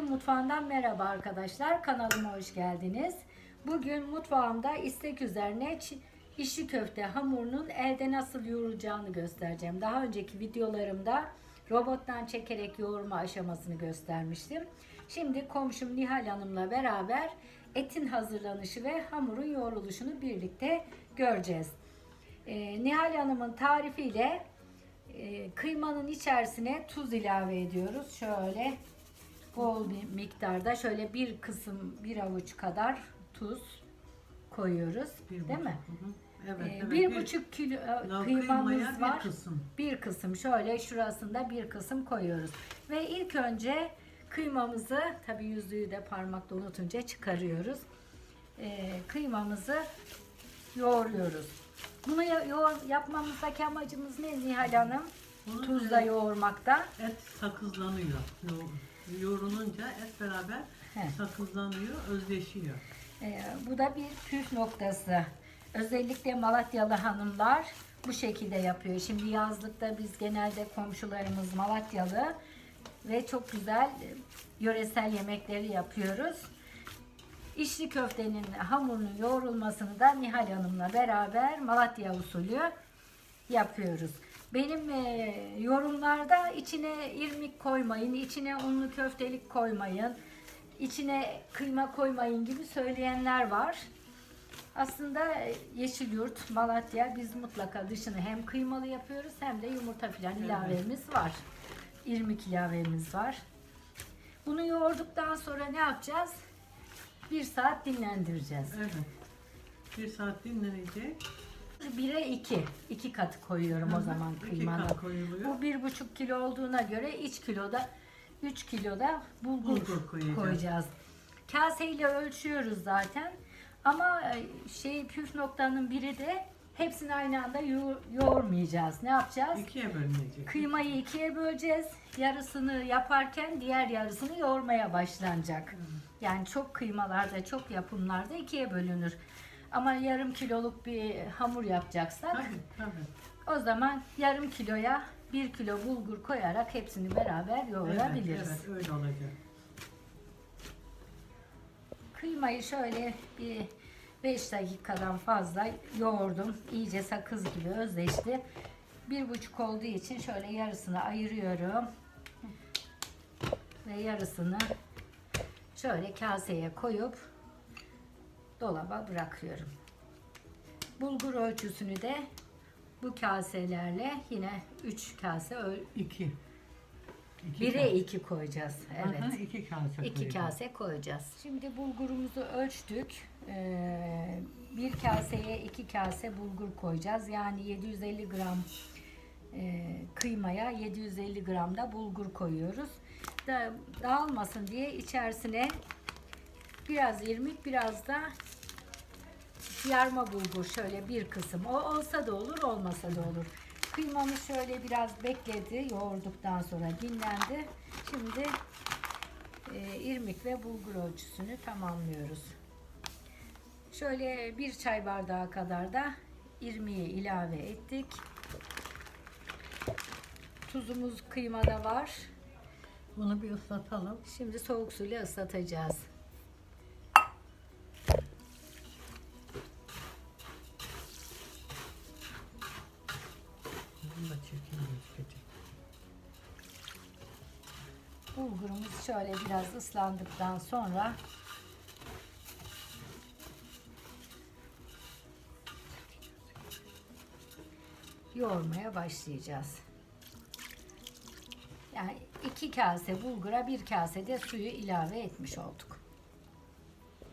Mutfağından merhaba arkadaşlar. Kanalıma hoş geldiniz. Bugün mutfağımda istek üzerine içli köfte hamurunun elde nasıl yoğrulacağını göstereceğim. Daha önceki videolarımda robottan çekerek yoğurma aşamasını göstermiştim. Şimdi komşum Nihal Hanım'la beraber etin hazırlanışı ve hamurun yoğruluşunu birlikte göreceğiz. Ee, Nihal Hanım'ın tarifiyle e, kıymanın içerisine tuz ilave ediyoruz. Şöyle bol bir miktarda şöyle bir kısım bir avuç kadar tuz koyuyoruz. Bir değil mi? hı hı. Evet, Ee, evet. bir buçuk kilo e, kıymamız var. Bir kısım. Bir kısım şöyle şurasında bir kısım koyuyoruz. Ve ilk önce kıymamızı tabi yüzüğü de parmakta unutunca çıkarıyoruz. Ee, kıymamızı yoğuruyoruz. Bunu yoğur, yapmamızdaki amacımız ne Nihal Hanım? Bunu Tuzla yoğurmakta. Et sakızlanıyor. Yo- Yoğrulunca et beraber He. sakızlanıyor, özleşiyor. Ee, bu da bir püf noktası. Özellikle Malatyalı hanımlar bu şekilde yapıyor. Şimdi yazlıkta biz genelde komşularımız Malatyalı ve çok güzel e, yöresel yemekleri yapıyoruz. İçli köftenin hamurunun yoğrulmasını da Nihal Hanım'la beraber Malatya usulü yapıyoruz. Benim e, yorumlarda içine irmik koymayın, içine unlu köftelik koymayın, içine kıyma koymayın gibi söyleyenler var. Aslında e, Yeşilyurt, Malatya biz mutlaka dışını hem kıymalı yapıyoruz hem de yumurta filan Evet. ilavemiz var. İrmik ilavemiz var. Bunu yoğurduktan sonra ne yapacağız? Bir saat dinlendireceğiz. Evet. Bir saat dinlenecek. 1'e 2. 2 katı koyuyorum o zaman kıymanın. kat koyuluyor. Bu bir buçuk kilo olduğuna göre iç kiloda 3 kiloda bulgur, Bulgur koyacağız. koyacağız. Kaseyle ölçüyoruz zaten. Ama e, şey püf noktanın biri de hepsini aynı anda yo- yoğurmayacağız. Ne yapacağız? İkiye bölünecek. Kıymayı ikiye böleceğiz. Yarısını yaparken diğer yarısını yoğurmaya başlanacak. Yani çok kıymalarda, çok yapımlarda ikiye bölünür. Ama yarım kiloluk bir hamur yapacaksak Tabii, tabii. o zaman yarım kiloya bir kilo bulgur koyarak hepsini beraber yoğurabiliriz. Evet, evet, öyle olacak. Kıymayı şöyle bir 5 dakikadan fazla yoğurdum. İyice sakız gibi özleşti. Bir buçuk olduğu için şöyle yarısını ayırıyorum. Ve yarısını şöyle kaseye koyup dolaba bırakıyorum. Bulgur ölçüsünü de bu kaselerle yine 3 kase öl İki. İki 1'e kase. 2 koyacağız. Evet. Aha, iki kase İki koyacağız. kase koyacağız. Şimdi bulgurumuzu ölçtük. Ee, bir kaseye iki kase bulgur koyacağız. Yani 750 gram e, kıymaya 750 gram da bulgur koyuyoruz. Da, dağılmasın diye içerisine biraz irmik biraz da yarma bulgur şöyle bir kısım. O olsa da olur olmasa da olur. Kıymamız şöyle biraz bekledi yoğurduktan sonra dinlendi. Şimdi e, irmik ve bulgur ölçüsünü tamamlıyoruz. Şöyle bir çay bardağı kadar da irmiği ilave ettik. Tuzumuz kıymada var. Bunu bir ıslatalım. Şimdi soğuk suyla ıslatacağız. Bulgurumuz şöyle biraz ıslandıktan sonra yoğurmaya başlayacağız. Yani iki kase bulgura bir kase de suyu ilave etmiş olduk.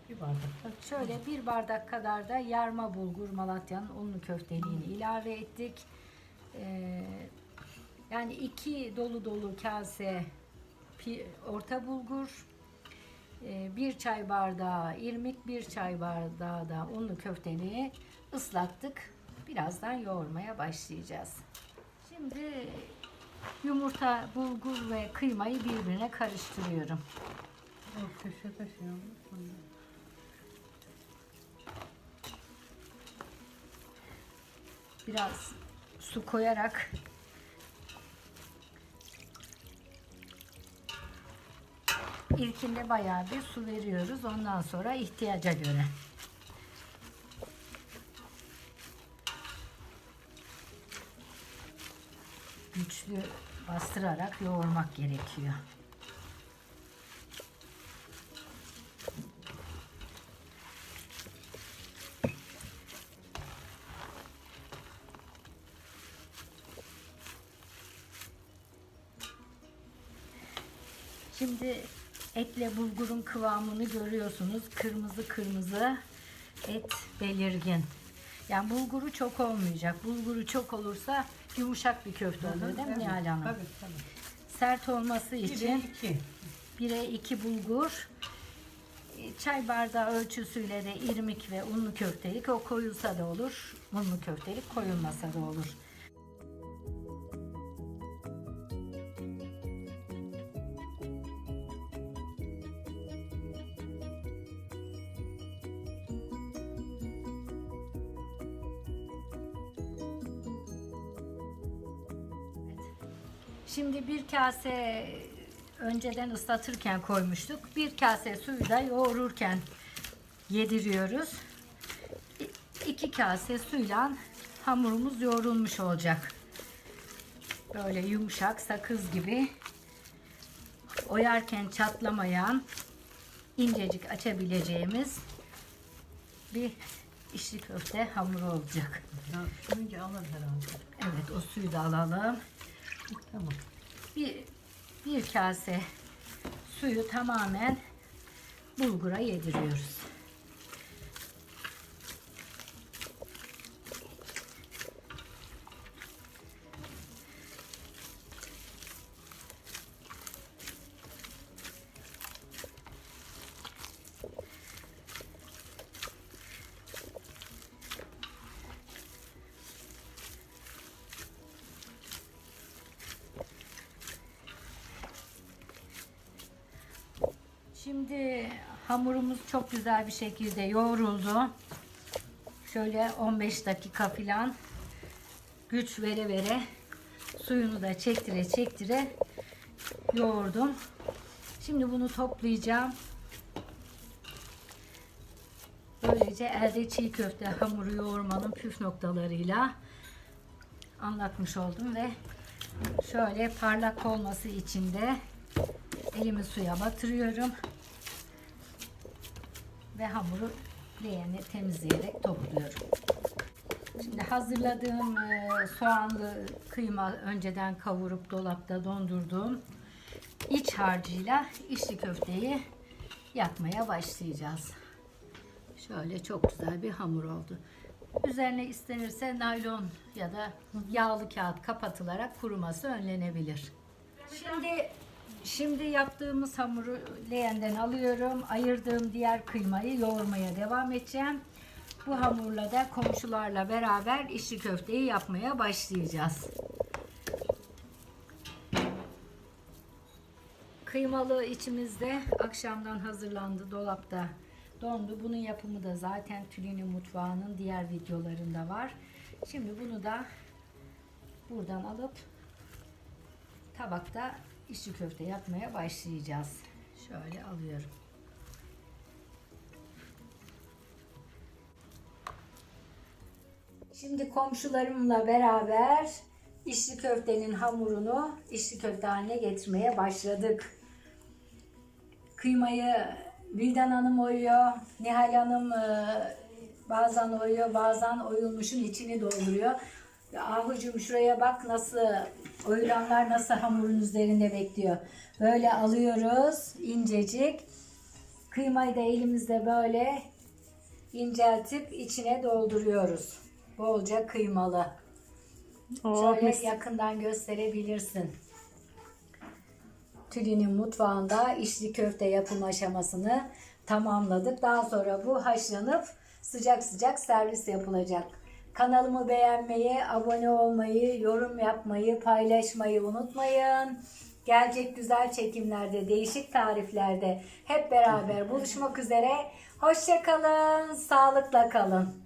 Bir bardak da Şöyle bir bardak kadar da yarma bulgur Malatya'nın unlu köfteliğini ilave ettik. Ee, yani iki dolu dolu kase orta bulgur, e, bir çay bardağı irmik, bir çay bardağı da unlu köfteliği ıslattık. Birazdan yoğurmaya başlayacağız. Şimdi yumurta, bulgur ve kıymayı birbirine karıştırıyorum. biraz su koyarak İlkinde bayağı bir su veriyoruz. Ondan sonra ihtiyaca göre. Güçlü bastırarak yoğurmak gerekiyor. Şimdi etle bulgurun kıvamını görüyorsunuz. Kırmızı kırmızı et belirgin. Yani bulguru çok olmayacak. Bulguru çok olursa yumuşak bir köfte oluyor değil mi Nihal Hanım? Tabii tabii. Sert olması için iki. 1'e 2 bulgur, e, çay bardağı ölçüsüyle de irmik ve unlu köftelik o koyulsa da olur, unlu köftelik koyulmasa da olur. Şimdi bir kase önceden ıslatırken koymuştuk. Bir kase suyu da yoğururken yediriyoruz. İki kase suyla hamurumuz yoğrulmuş olacak. Böyle yumuşak sakız gibi oyarken çatlamayan incecik açabileceğimiz bir içli köfte hamuru olacak. Ya, Önce alır herhalde. Evet o suyu da alalım. Tamam. bir, bir kase suyu tamamen bulgura yediriyoruz. Şimdi hamurumuz çok güzel bir şekilde yoğruldu. Şöyle 15 dakika falan güç vere vere suyunu da çektire çektire yoğurdum. Şimdi bunu toplayacağım. Böylece elde çiğ köfte hamuru yoğurmanın püf noktalarıyla anlatmış oldum ve şöyle parlak olması için de elimi suya batırıyorum ve hamuru leğeni temizleyerek topluyorum. Şimdi hazırladığım e, soğanlı kıyma önceden kavurup dolapta dondurduğum iç harcıyla içli köfteyi yapmaya başlayacağız. Şöyle çok güzel bir hamur oldu. Üzerine istenirse naylon ya da yağlı kağıt kapatılarak kuruması önlenebilir. Şimdi şimdi yaptığımız hamuru leğenden alıyorum. Ayırdığım diğer kıymayı yoğurmaya devam edeceğim. Bu hamurla da komşularla beraber içli köfteyi yapmaya başlayacağız. Kıymalı içimizde akşamdan hazırlandı dolapta dondu. Bunun yapımı da zaten Tülini Mutfağı'nın diğer videolarında var. Şimdi bunu da buradan alıp tabakta içli köfte yapmaya başlayacağız. Şöyle alıyorum. Şimdi komşularımla beraber içli köftenin hamurunu içli köfte haline getirmeye başladık. Kıymayı Vildan Hanım oyuyor, Nihal Hanım e, bazen oyuyor, bazen oyulmuşun içini dolduruyor. Ahucum şuraya bak nasıl oyulanlar nasıl hamurun üzerinde bekliyor. Böyle alıyoruz incecik. Kıymayı da elimizde böyle inceltip içine dolduruyoruz. Bolca kıymalı. Oh, Şöyle mis. yakından gösterebilirsin. Tülin'in mutfağında içli köfte yapım aşamasını tamamladık. Daha sonra bu haşlanıp sıcak sıcak servis yapılacak. Kanalımı beğenmeyi, abone olmayı, yorum yapmayı, paylaşmayı unutmayın. Gelecek güzel çekimlerde, değişik tariflerde hep beraber buluşmak üzere. Hoşçakalın, sağlıkla kalın.